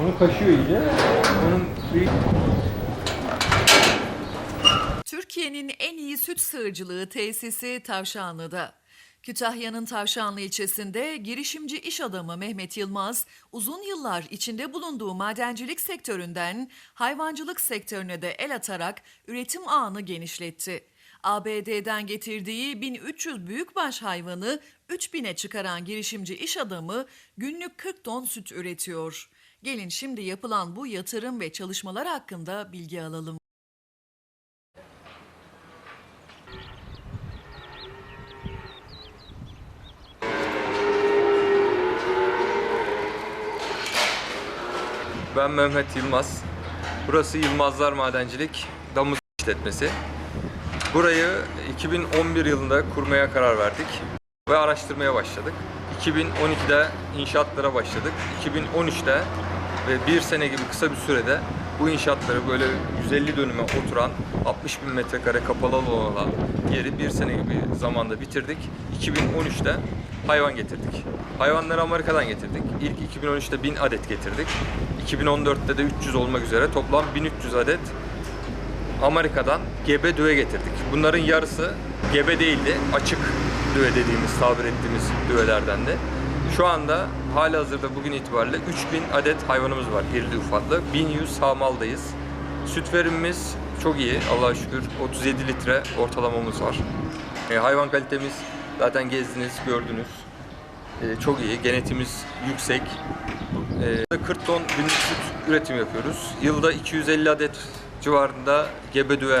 Onu kaşıyor iyice. Onun bir Türkiye'nin en iyi süt sığırcılığı tesisi Tavşanlı'da. Kütahya'nın Tavşanlı ilçesinde girişimci iş adamı Mehmet Yılmaz, uzun yıllar içinde bulunduğu madencilik sektöründen hayvancılık sektörüne de el atarak üretim ağını genişletti. ABD'den getirdiği 1300 büyükbaş hayvanı 3000'e çıkaran girişimci iş adamı günlük 40 ton süt üretiyor. Gelin şimdi yapılan bu yatırım ve çalışmalar hakkında bilgi alalım. Ben Mehmet Yılmaz. Burası Yılmazlar Madencilik Damız işletmesi. Burayı 2011 yılında kurmaya karar verdik ve araştırmaya başladık. 2012'de inşaatlara başladık. 2013'te ve bir sene gibi kısa bir sürede bu inşaatları böyle 150 dönüme oturan 60 bin metrekare kapalı olan yeri bir sene gibi zamanda bitirdik. 2013'te hayvan getirdik. Hayvanları Amerika'dan getirdik. İlk 2013'te 1000 adet getirdik. 2014'te de 300 olmak üzere toplam 1300 adet Amerika'dan gebe düve getirdik. Bunların yarısı gebe değildi, açık düve dediğimiz, tabir ettiğimiz düvelerden de. Şu anda hali hazırda bugün itibariyle 3000 adet hayvanımız var irili ufaklı. 1100 sağmaldayız. Süt verimimiz çok iyi. Allah'a şükür 37 litre ortalamamız var. E, hayvan kalitemiz zaten gezdiniz, gördünüz. E, çok iyi. Genetimiz yüksek. E, 40 ton günlük süt üretim yapıyoruz. Yılda 250 adet civarında gebe düve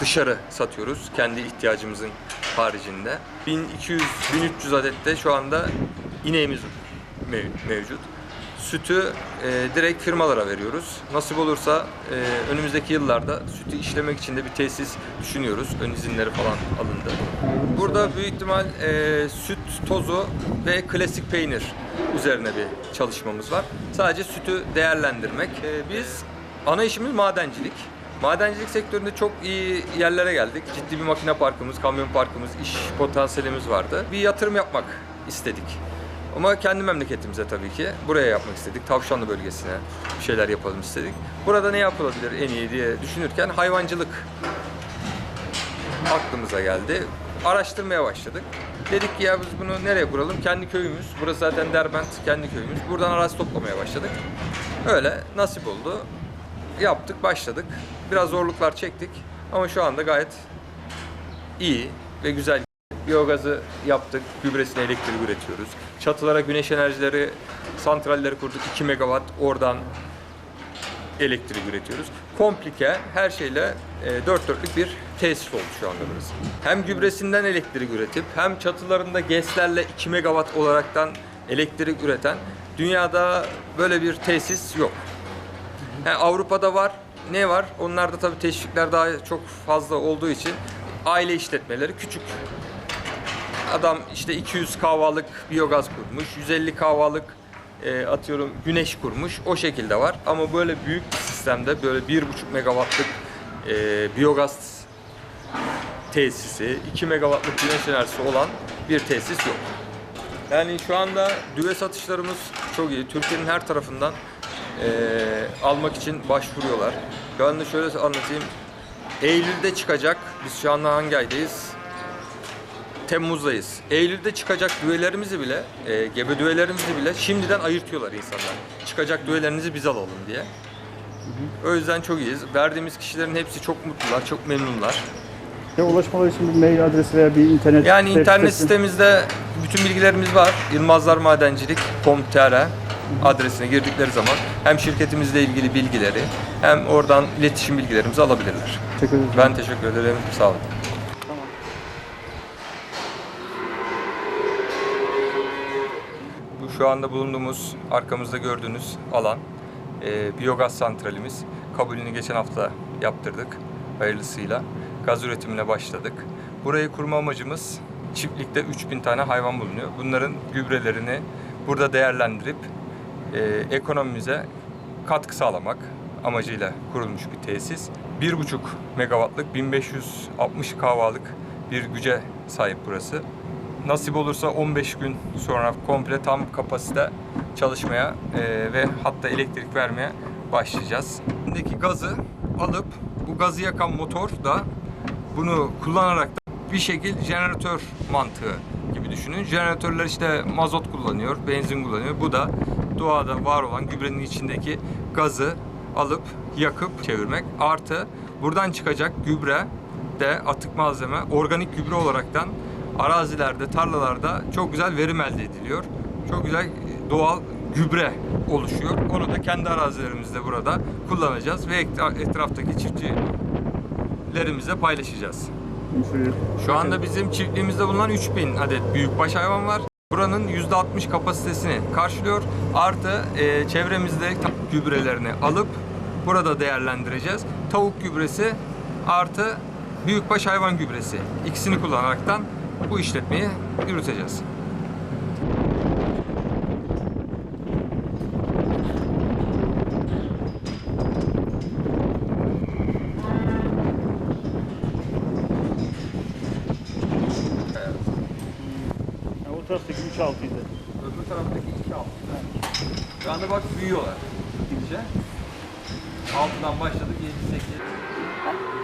dışarı satıyoruz kendi ihtiyacımızın haricinde. 1200-1300 adet de şu anda ineğimiz mev- mevcut. Sütü e, direkt firmalara veriyoruz. Nasip olursa e, önümüzdeki yıllarda sütü işlemek için de bir tesis düşünüyoruz. Ön izinleri falan alındı. Burada büyük ihtimal e, süt tozu ve klasik peynir üzerine bir çalışmamız var. Sadece sütü değerlendirmek. E, biz ana işimiz madencilik. Madencilik sektöründe çok iyi yerlere geldik. Ciddi bir makine parkımız, kamyon parkımız, iş potansiyelimiz vardı. Bir yatırım yapmak istedik. Ama kendi memleketimize tabii ki. Buraya yapmak istedik. Tavşanlı bölgesine bir şeyler yapalım istedik. Burada ne yapılabilir en iyi diye düşünürken hayvancılık aklımıza geldi. Araştırmaya başladık. Dedik ki ya biz bunu nereye kuralım? Kendi köyümüz. Burası zaten Derbent kendi köyümüz. Buradan arazi toplamaya başladık. Öyle nasip oldu. Yaptık, başladık. Biraz zorluklar çektik ama şu anda gayet iyi ve güzel. Biyogazı yaptık, gübresine elektrik üretiyoruz. Çatılara güneş enerjileri, santralleri kurduk. 2 megawatt oradan elektrik üretiyoruz. Komplike her şeyle e, dört dörtlük bir tesis oldu şu anda burası. Hem gübresinden elektrik üretip hem çatılarında GES'lerle 2 megawatt olaraktan elektrik üreten dünyada böyle bir tesis yok. Ha, Avrupa'da var. Ne var? Onlarda tabii teşvikler daha çok fazla olduğu için aile işletmeleri küçük. Adam işte 200 kahvalık biyogaz kurmuş, 150 kahvalık e, atıyorum güneş kurmuş. O şekilde var. Ama böyle büyük bir sistemde böyle 1,5 megawattlık e, biyogaz tesisi, 2 megawattlık güneş enerjisi olan bir tesis yok. Yani şu anda düve satışlarımız çok iyi. Türkiye'nin her tarafından almak için başvuruyorlar. Şu anda şöyle anlatayım. Eylül'de çıkacak. Biz şu anda hangi aydayız? Temmuz'dayız. Eylül'de çıkacak düvelerimizi bile, eee, gebe düvelerimizi bile şimdiden ayırtıyorlar insanlar. Çıkacak düvelerinizi biz alalım diye. O yüzden çok iyiyiz. Verdiğimiz kişilerin hepsi çok mutlular, çok memnunlar. Ya ulaşmaları için bir mail adresi veya bir internet Yani internet sitesi- sitemizde bütün bilgilerimiz var. Yılmazlarmadencilik.com.tr adresine girdikleri zaman hem şirketimizle ilgili bilgileri hem oradan iletişim bilgilerimizi alabilirler. Teşekkür ederim. Ben teşekkür ederim. Sağ olun. Bu şu anda bulunduğumuz arkamızda gördüğünüz alan e, biyogaz santralimiz. Kabulünü geçen hafta yaptırdık hayırlısıyla. Gaz üretimine başladık. Burayı kurma amacımız çiftlikte 3000 tane hayvan bulunuyor. Bunların gübrelerini burada değerlendirip e, ekonomimize katkı sağlamak amacıyla kurulmuş bir tesis. 1,5 megawattlık 1560 kahvalık bir güce sahip burası. nasip olursa 15 gün sonra komple tam kapasite çalışmaya e, ve hatta elektrik vermeye başlayacağız. Şimdiki gazı alıp bu gazı yakan motor da bunu kullanarak da bir şekil jeneratör mantığı gibi düşünün. Jeneratörler işte mazot kullanıyor, benzin kullanıyor. Bu da doğada var olan gübrenin içindeki gazı alıp yakıp çevirmek. Artı buradan çıkacak gübre de atık malzeme organik gübre olaraktan arazilerde, tarlalarda çok güzel verim elde ediliyor. Çok güzel doğal gübre oluşuyor. Onu da kendi arazilerimizde burada kullanacağız ve etraftaki çiftçilerimizle paylaşacağız. Şu anda bizim çiftliğimizde bulunan 3000 adet büyükbaş hayvan var. Buranın %60 kapasitesini karşılıyor. Artı e, çevremizde gübrelerini alıp burada değerlendireceğiz. Tavuk gübresi artı büyükbaş hayvan gübresi ikisini kullanaraktan bu işletmeyi yürüteceğiz. Taraftaki 3 6'ydı. Öbür taraftaki iki altı. Şu anda bak büyüyorlar. Gidince. Altıdan başladık 7 8.